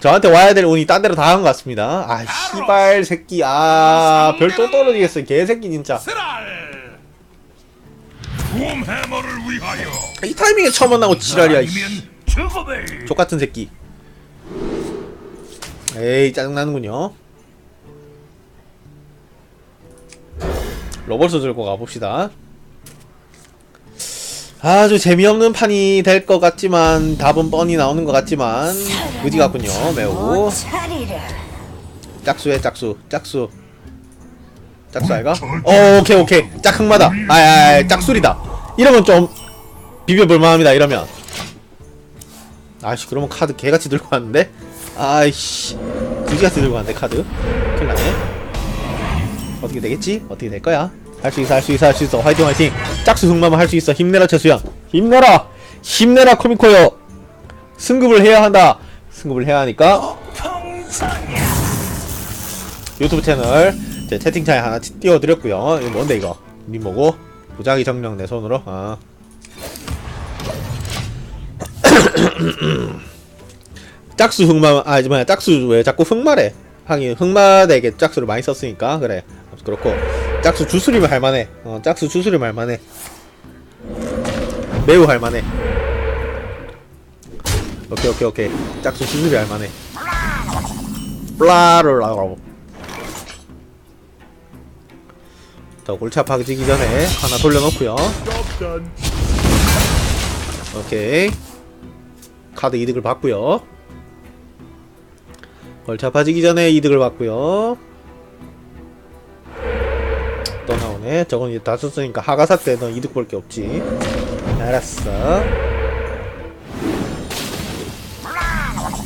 저한테 와야 될 운이 딴 데로 다간것 같습니다. 아, 씨발 새끼. 아, 별 또 떨어지겠어. 개새끼 진짜. 이 타이밍에 처음 만나고 지랄이야. 죽음을 족같은 새끼. 에이, 짜증나는군요. 로벌스 들고 가봅시다. 아주 재미없는 판이 될 것 같지만 답은 뻔히 나오는 것 같지만 의지 같군요 매우. 짝수해 짝수 짝수. 짝수 알가? 어 오케이 오케이. 짝흑마다. 아아 짝술이다. 이러면 좀 비벼볼 만합니다 이러면. 아이씨 그러면 카드 개같이 들고 왔는데? 아이씨. 그지같이 들고 왔는데 카드? 큰일 나네. 어떻게 되겠지? 어떻게 될 거야? 할 수 있어 할 수 있어 할 수 있어. 화이팅 화이팅. 짝수 흑마마 할수 있어. 힘내라 최수양. 힘내라. 힘내라 코미코요. 승급을 해야 한다. 승급을 해야 하니까. 유튜브 채널 제 채팅창에 하나 티- 띄워드렸고요. 이거 뭔데 이거? 미모고? 부작위 정령 내 손으로? 아. 짝수 흑마 아 뭐야 짝수 왜 자꾸 흑마래? 하긴 흑마에게 짝수를 많이 썼으니까. 그래 그렇고 짝수 주술이면 할만해. 어 짝수 주술이면 할만해. 매우 할만해. 오케이 오케이 오케이. 짝수 주술이 할만해. 플라르라고. 자 골치 아파지기 전에 하나 돌려놓고요. 오케이. 카드 이득을 받고요. 골치 아파지기 전에 이득을 받고요 또 나오네 저건 이제 다 썼으니까 하가사 때너 이득 볼 게 없지. 알았어.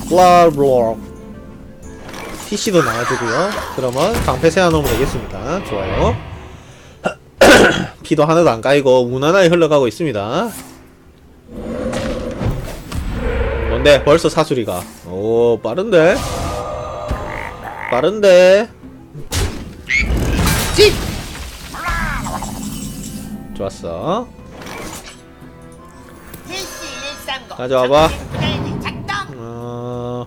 블라블라 TC도 나와주고요. 그러면 방패 세워놓으면 되겠습니다. 좋아요. 피도 하나도 안 까이고 무난하게 흘러가고 있습니다. 뭔데? 벌써 사수리가. 오 빠른데? 빠른데? 찌 좋았어. 가져와봐. 어...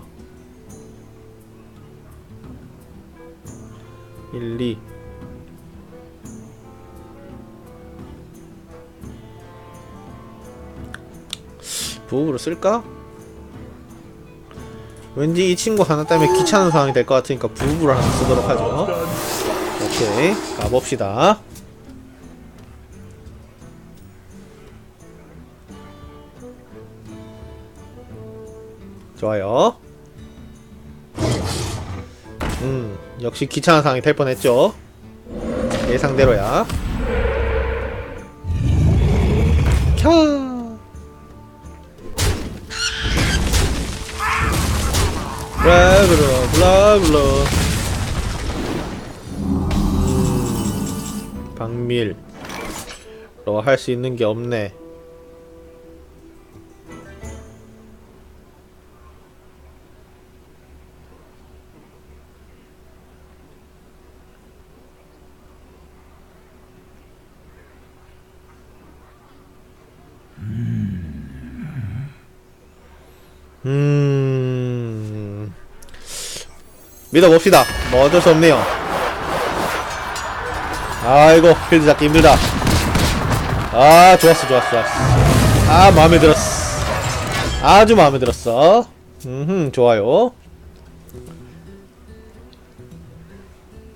1, 2 부업으로 쓸까? 왠지 이 친구 하나 때문에 귀찮은 상황이 될 것 같으니까 부업으로 하나 쓰도록 하죠. 오케이. 가봅시다 좋아요. 음 역시 귀찮은 상황이 될 뻔했죠. 예상대로야. 캬. 블라블라 블라블라. 음, 박밀. 너 할 수 있는 게 없네 음. 믿어봅시다. 뭐 어쩔 수 없네요. 아이고 필드 잡기 힘들다. 아 좋았어 좋았어 좋았어. 아 마음에 들었어. 아주 마음에 들었어. 음 좋아요.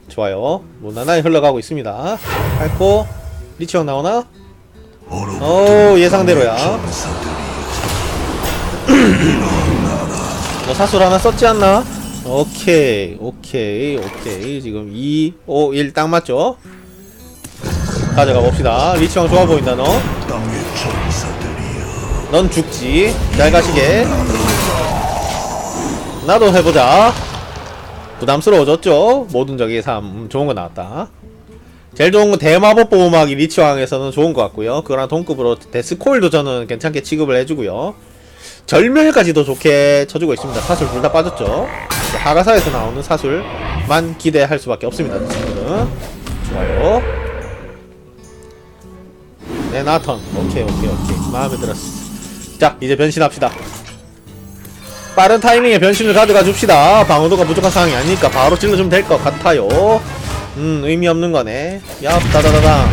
좋아요. 무난하게 흘러가고 있습니다. 밟고 리치 형 나오나? 오 예상대로야 너 사술 하나 썼지 않나? 오케이 오케이 오케이 지금 2 5 1 딱 맞죠? 가져가 봅시다 리치왕 좋아 보인다 너. 넌 죽지. 잘 가시게. 나도 해보자. 부담스러워졌죠? 모든 적의 삶 음, 좋은 거 나왔다. 제일 좋은 건 대마법 보호막이 리치왕에서는 좋은 것 같고요. 그거랑 동급으로 데스코일도 저는 괜찮게 취급을 해주고요. 절멸까지도 좋게 쳐주고 있습니다. 사술 둘 다 빠졌죠. 하가사에서 나오는 사술만 기대할 수밖에 없습니다. 이 친구는 좋아요. 네 나턴 오케이 오케이 오케이 마음에 들었어. 자 이제 변신합시다. 빠른 타이밍에 변신을 가져가 줍시다. 방어도가 부족한 상황이 아니니까 바로 찔러주면 될 것 같아요. 음, 의미 없는 거네. 야, 다다다다.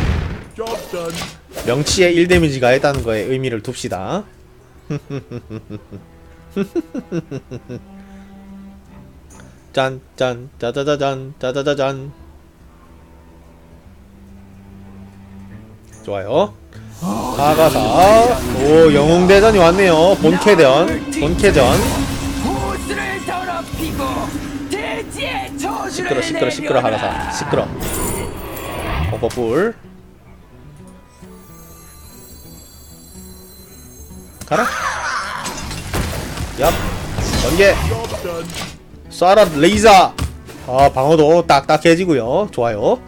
명치에 1 데미지 가했다는 거에 의미를 둡시다. 짠, 짠, 짜자자잔, 짜자자잔. 좋아요. 사가사. 오, 영웅대전이 왔네요. 본캐전. 본캐전. 시끄러, 시끄러, 시끄러. 하가사. 시끄러. 뽀뽀뿔. 가라. 얍. 번개. 쏴라, 레이저. 아, 방어도 딱딱해지고요. 좋아요.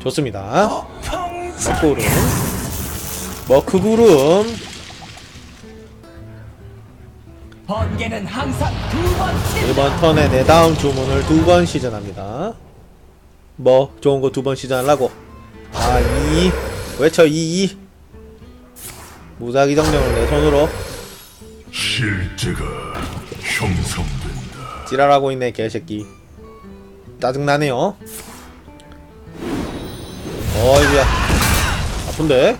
좋습니다. 머크구름. 머크구름. 번개는 항상 두번 이번 턴에 내 다음 주문을 두 번 시전합니다. 뭐 좋은 거 두 번 시전하려고. 아, 이 외쳐 이 이. 무작위 정령을 내 손으로 실제가 형성된다. 지랄하고 있네 개새끼. 짜증나네요. 어이야. 아픈데?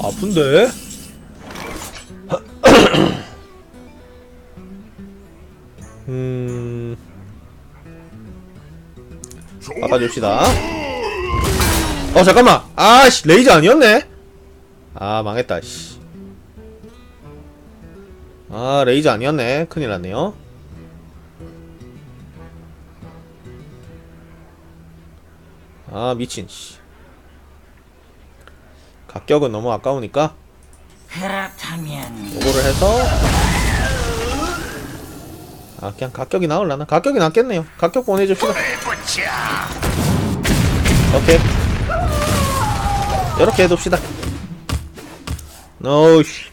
아픈데? 음. 바꿔줍시다. 어 잠깐만. 아씨 레이저 아니었네. 아 망했다. 씨. 아 레이저 아니었네. 큰일 났네요. 아 미친. 씨. 가격은 너무 아까우니까 그렇다면 요거를 해서 아 그냥 가격이 나올라나? 가격이 낫겠네요. 가격 보내줍시다. 오케이. 이렇게 해둡시다. 어우씨.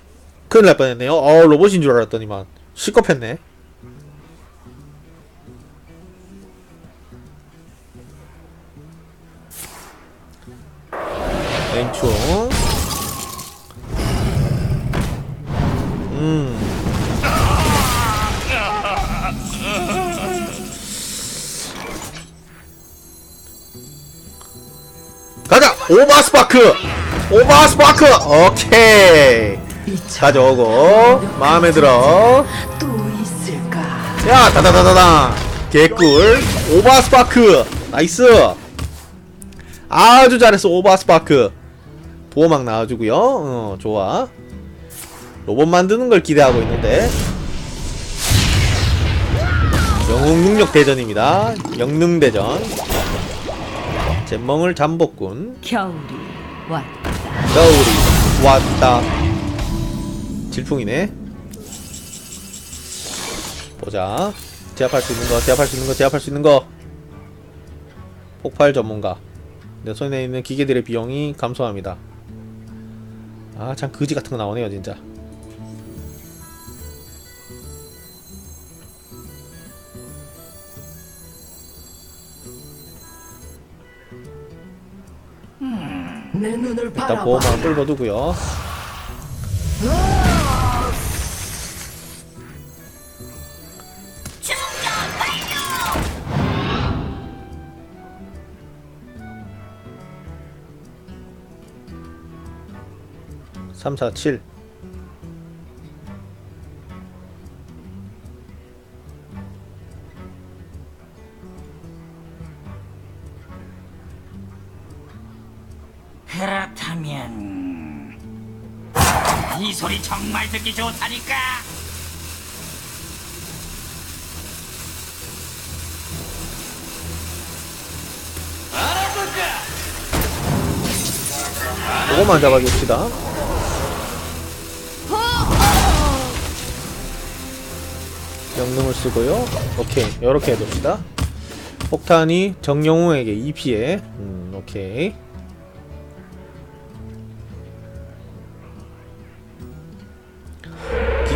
큰일 날 뻔했네요. 어 로봇인 줄 알았더니만 시겁했네. 맹충. 오바스파크! 오바스파크! 오케이! 가져오고, 마음에 들어. 또 있을까? 야, 다다다다다! 개꿀! 오바스파크! 나이스! 아주 잘했어, 오바스파크! 보호막 나와주고요 어, 좋아. 로봇 만드는 걸 기대하고 있는데. 영웅 능력 대전입니다. 영능 대전. 잼멍을 잠복군. 겨울이 왔다. 겨울이 왔다. 질풍이네. 보자. 제압할 수 있는 거, 제압할 수 있는 거, 제압할 수 있는 거. 폭발 전문가. 내 손에 있는 기계들의 비용이 감소합니다. 아, 참 거지 같은 거 나오네요, 진짜. 일단. 보호막 끌고 두고요. 삼, 사, 칠. 정말 듣기 좋다니까. 요거만 잡아줍시다. 영능을 쓰고요. 오케이, 이렇게 해둡시다. 폭탄이 정영웅에게 2피해. 음, 오케이.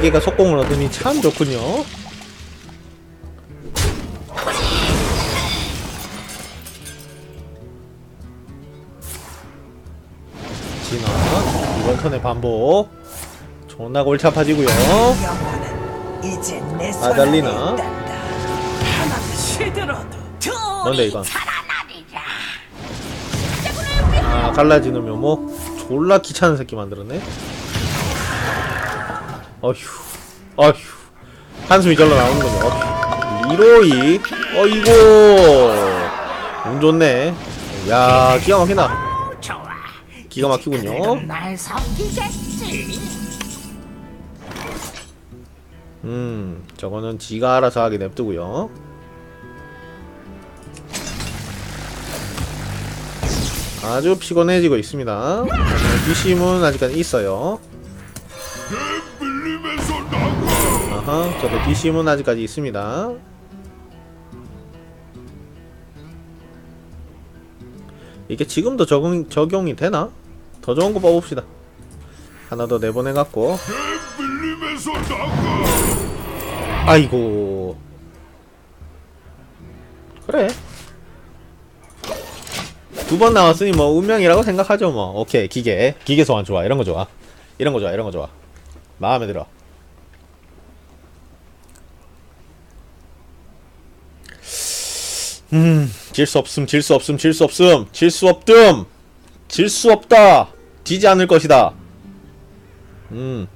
기계가 속공을 얻으니 참 좋군요. 진화 턴의 반복. 존나 골치 아파지고요. 아달리나? 뭔데 이건? 아 갈라지는 묘목? 졸라 귀찮은 새끼 만들었네 어휴 어휴. 한숨이 절로 나오는군요 어휴. 리로이. 어이고 운 좋네. 야 기가 막히나. 기가 막히군요. 날 섬기겠지. 음 저거는 지가 알아서 하게 냅두고요. 아주 피곤해지고 있습니다. 뒷심은 아직까지 있어요 저도 뒷심은 아직까지 있습니다. 이게 지금도 적용, 적용이 되나? 더 좋은 거 뽑읍시다. 하나 더 내보내갖고. 아이고. 그래. 두 번 나왔으니 뭐 운명이라고 생각하죠 뭐. 오케이 기계. 기계 소환 좋아. 이런 거 좋아. 이런 거 좋아. 이런 거 좋아. 마음에 들어 음 질 수 없음 질 수 없음 질 수 없음 질 수 없듬 질수 없다. 지지 않을 것이다. 음.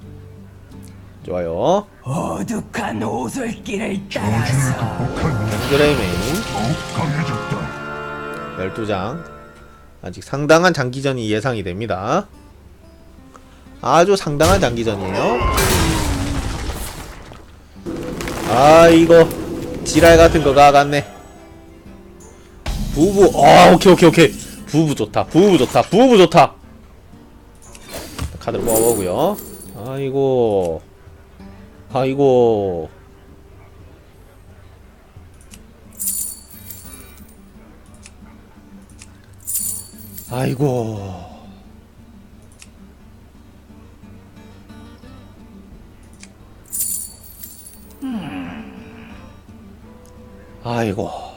좋아요. 어둑한 오솔길을 따라서 강해졌다 12장. 아직 상당한 장기전이 예상이 됩니다. 아주 상당한 장기전이에요. 아 이거 지랄 같은 거 가 갔네 부부. 아 오케이 오케이 오케이. 부부 좋다 부부 좋다 부부 좋다. 카드를 뽑아보고요. 아이고. 아이고. 아이고. 아이고.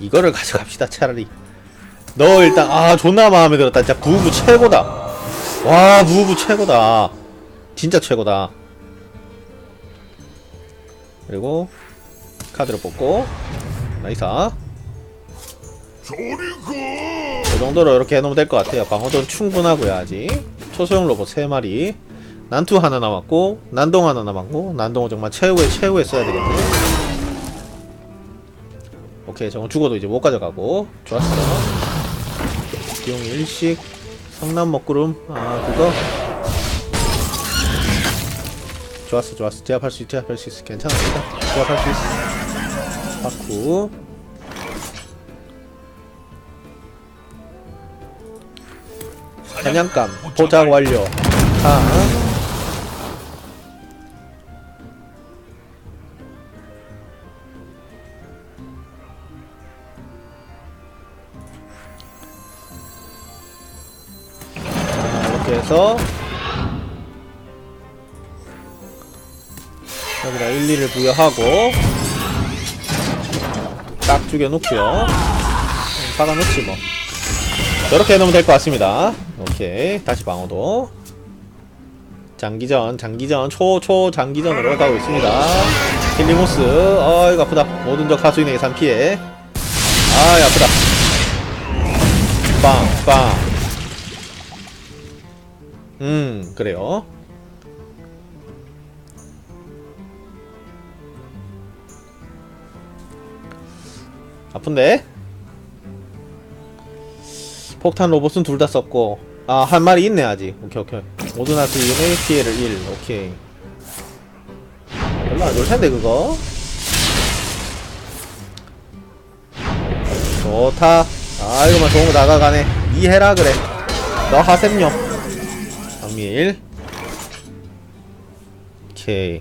이거를 가져갑시다, 차라리. 너 일단, 아, 존나 마음에 들었다. 진짜 부부 최고다. 와, 부부 최고다. 진짜 최고다. 그리고, 카드를 뽑고, 가이 정도로 이렇게 해놓으면 될 것 같아요. 방어도는 충분하고요, 아직. 초소형 로봇 3마리. 난투 하나 남았고, 난동 하나 남았고, 난동은 정말 최후에 최후에 써야 되겠네. 오케이, 저건 죽어도 이제 못 가져가고. 좋았어. 비용 일식, 성남 먹구름, 아, 그거. 좋았어, 좋았어. 제압할 수 있, 제압할 수 있어. 괜찮습니다. 제압할 수 있어. 바쿠. 사냥감 포착 완료. 아. 자, 해서 여기다 1, 2를 부여하고 딱 죽여놓고요 박아놓지 뭐 이렇게 해놓으면 될 것 같습니다. 오케이. 다시 방어도. 장기전, 장기전, 초, 초, 장기전으로 가고 있습니다. 힐리모스, 어이구, 아프다. 모든 적 하수인에게 산 피해. 아이, 아프다. 빵, 빵. 그래요. 아픈데? 폭탄 로봇은 둘 다 썼고. 아 한 마리 있네 아직. 오케이 오케이. 오드나스 이음의 피해를 1 오케이. 별로 안 좋을텐데 그거. 좋다. 아 이거만 좋은 거 나가가네. 이 해라 그래. 너 하셈요 박밀 오케이.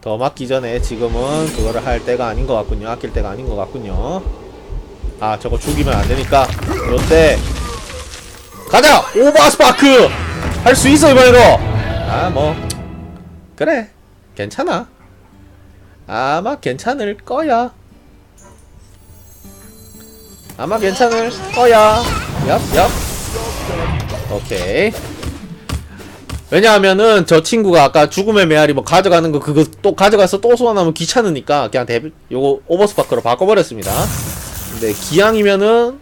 더 맞기 전에 지금은 그거를 할 때가 아닌 것 같군요. 아낄 때가 아닌 것 같군요. 아 저거 죽이면 안 되니까. 요때 가자! 오버스파크! 할 수 있어 이번에도! 아 뭐. 그래. 괜찮아. 아마 괜찮을 거야 아마 괜찮을 거야. 얍, 얍. 오케이. 왜냐하면은 저 친구가 아까 죽음의 메아리 뭐 가져가는 거 그거 또 가져가서 또 소환하면 귀찮으니까 그냥 대 요거 오버스파크로 바꿔버렸습니다. 근데 기왕이면은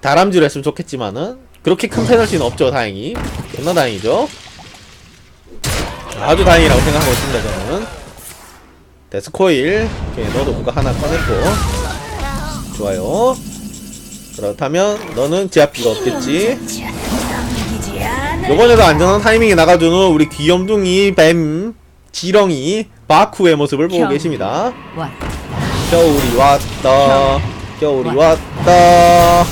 다람쥐를 했으면 좋겠지만은 그렇게 큰 페널티는 없죠 다행히 존나 다행이죠 아주 다행이라고 생각하고 있습니다 저는 데스코일 오케이 너도 그거 하나 꺼냈고 좋아요 그렇다면 너는 필요 없겠지. 요번에도 안전한 타이밍에 나가주는 우리 귀염둥이 뱀 지렁이 바쿠의 모습을 보고 형. 계십니다. 와 겨울이 왔다. 겨울이 왔다.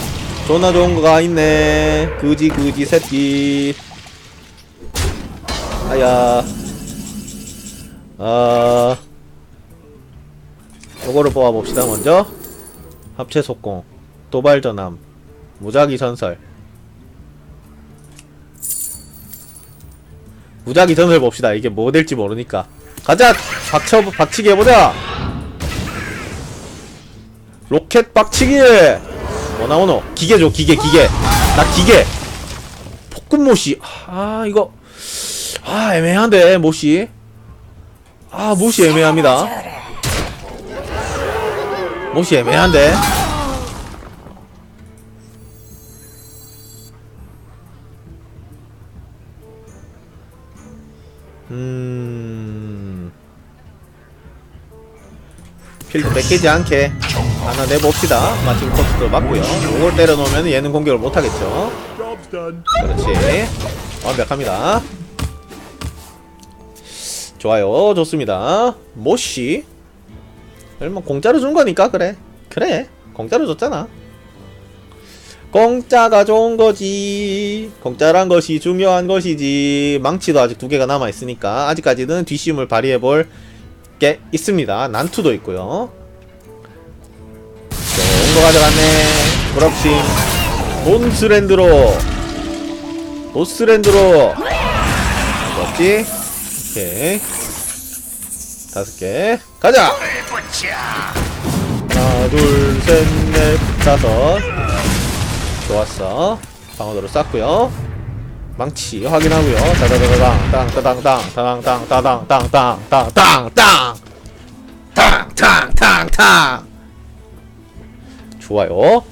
존나 좋은 거가 있네. 그지 그지 새끼. 아야. 아. 요거를 뽑아봅시다 먼저. 합체 속공 도발 전함 무작위 전설. 무작위 전설 봅시다. 이게 뭐 될지 모르니까. 가자! 박쳐 박치기 해보자! 로켓 박치기! 뭐 나오노? 기계죠 기계 기계. 나 기계. 폭군 모시 아 이거. 아 애매한데 모시 아 모시 애매합니다. 모시 애매한데 음. 필드 뺏기지 않게 하나 내봅시다. 마침 코스도 맞고요. 이걸 때려놓으면 얘는 공격을 못하겠죠. 그렇지. 완벽합니다. 좋아요. 좋습니다. 모씨. 얼마 공짜로 준 거니까 그래. 그래. 공짜로 줬잖아 공짜가 좋은 거지. 공짜란 것이 중요한 것이지. 망치도 아직 두 개가 남아 있으니까 아직까지는 뒷심을 발휘해 볼 게 있습니다. 난투도 있고요. 좋은 거 가져갔네. 브럭싱. 몬스랜드로. 노스랜드로. 뭐지 오케이. 다섯 개. 가자! 하나 둘 셋 넷 다섯 좋았어. 방어도로 쌌고요. 망치 확인하고요. 따다다다당 땅따당땅 따당땅 따당땅 땅땅땅땅. 탕탕탕탕 좋아요.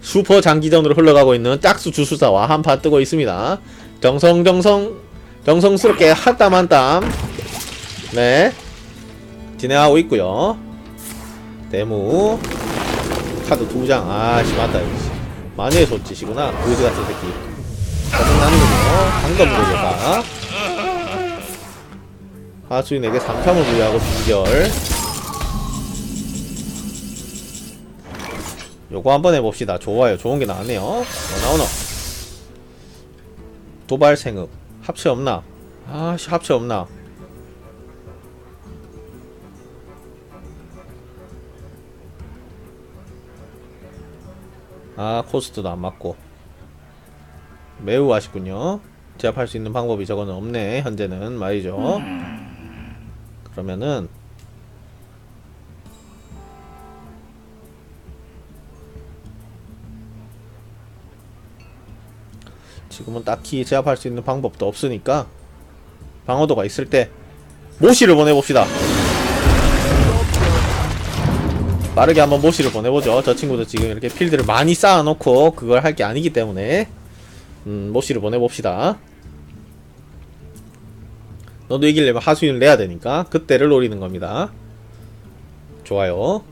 슈퍼 장기전으로 흘러가고 있는 짝수 주수사와 한판 뜨고 있습니다. 정성 정성 정성스럽게 한 땀 한 땀. 네. 진행하고 있고요. 데모. 카드 두장. 아씨 맞다 이거 많이 해줬지시구나. 그지 같은 새끼. 짜증나는군요. 방금 모르겠다 하수인에게 3참을 부여하고 비결. 요거 한번 해봅시다. 좋아요. 좋은 게 나왔네요. 뭐 나오노. 도발 생읍. 합체 없나? 아씨 합체 없나 아 코스트도 안 맞고. 매우 아쉽군요. 제압할 수 있는 방법이 저거는 없네 현재는. 말이죠. 그러면은 지금은 딱히 제압할 수 있는 방법도 없으니까 방어도가 있을 때 모시를 보내봅시다 빠르게 한번 모시를 보내보죠. 저 친구도 지금 이렇게 필드를 많이 쌓아놓고 그걸 할 게 아니기 때문에 음, 모시를 보내봅시다. 너도 이기려면 하수인을 내야 되니까 그때를 노리는 겁니다. 좋아요.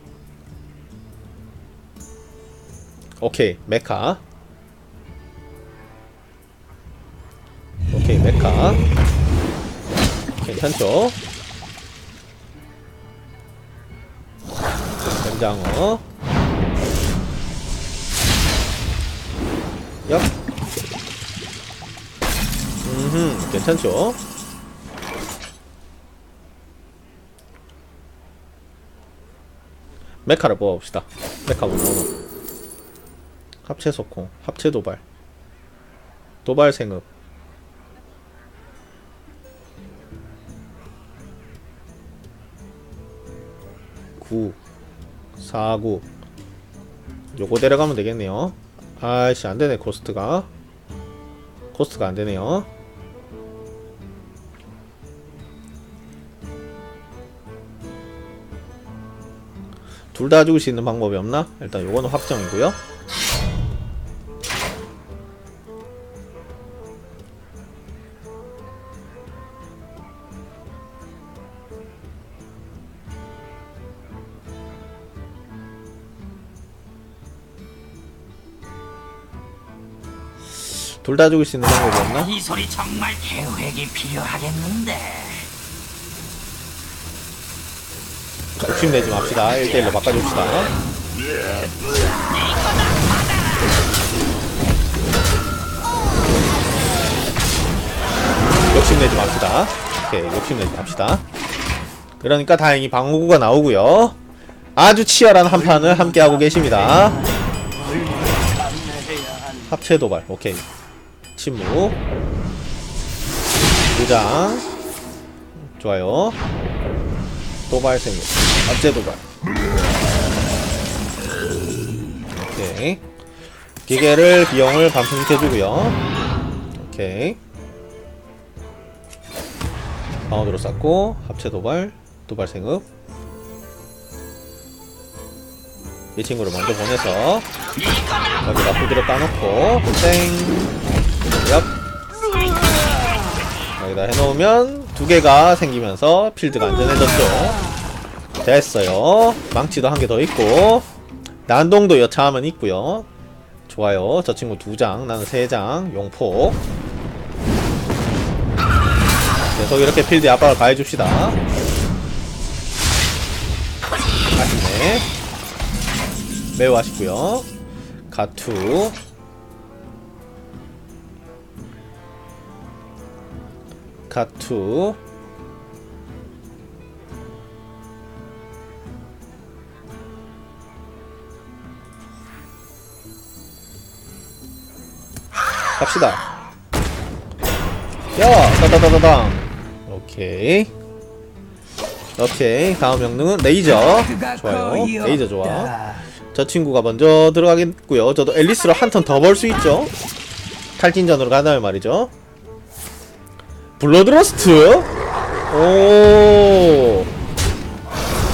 오케이 메카. 오케이 메카. 괜찮죠 장어. 얍. 음흠 괜찮죠? 메카를 뽑아봅시다. 메카 뭐 나오노 합체 소콩 합체 도발. 도발 생읍. 9 4 9 요거 데려가면 되겠네요. 아이씨 안되네 코스트가. 코스트가 안되네요. 둘 다 죽을 수 있는 방법이 없나? 일단 요거는 확정이고요 둘 다 죽을 수 있는 방법이 없나? 이 소리 정말 계획이 필요하겠는데. 욕심내지 맙시다. 1대1로 바꿔줍시다. 욕심내지 맙시다. 오케이 욕심내지 맙시다. 그러니까 다행히 방어구가 나오고요. 아주 치열한 한판을 함께하고 계십니다. 합체 도발 오케이 침묵. 무장. 좋아요. 도발 생각 압제 도발. 오케이. 기계를 비용을 감소시켜주고요. 오케이. 방어도로 쌓고 합체 도발 도발 생급 이 친구를 먼저 보내서 여기다 부드러 까놓고 땡 여기다 해놓으면 두 개가 생기면서 필드가 안전해졌죠. 됐어요. 망치도 한 개 더 있고 난동도 여차하면 있고요. 좋아요. 저 친구 두 장, 나는 세 장. 용포. 계속 이렇게 필드 압박을 가해줍시다. 아쉽네. 매우 아쉽고요. 가투. 카투. 갑시다. 야 따다다다당. 오케이. 오케이. 다음 명령은 레이저. 좋아요. 레이저 좋아. 저 친구가 먼저 들어가겠고요. 저도 앨리스로 한 턴 더 벌 수 있죠. 탈진전으로 가다면 말이죠 블러드러스트? 오.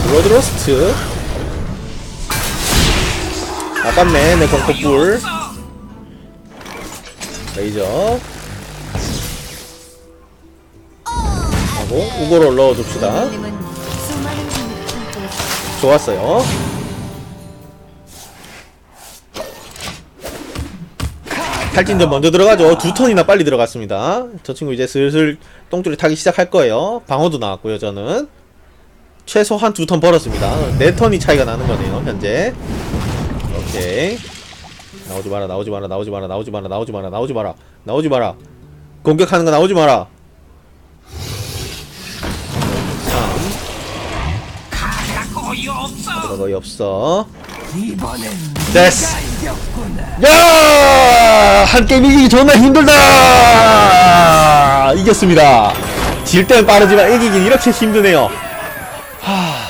블러드러스트? 아깝네 내 공포불 레이저 하고 우고를 넣어줍시다. 좋았어요 탈진전 먼저 들어가죠. 두 턴이나 빨리 들어갔습니다. 저 친구 이제 슬슬 똥줄이 타기 시작할 거예요. 방어도 나왔고요 저는. 최소한 두 턴 벌었습니다. 네 턴이 차이가 나는 거네요 현재. 오케이. 나오지 마라 나오지 마라 나오지 마라 나오지 마라 나오지 마라 나오지 마라 나오지 마라. 공격하는 거 나오지 마라. 3 가라 거의 없어. 이번엔 됐어. 야! 한 게임 이기기 정말 힘들다! 이겼습니다. 질 땐 빠르지만 이기긴 이렇게 힘드네요. 하...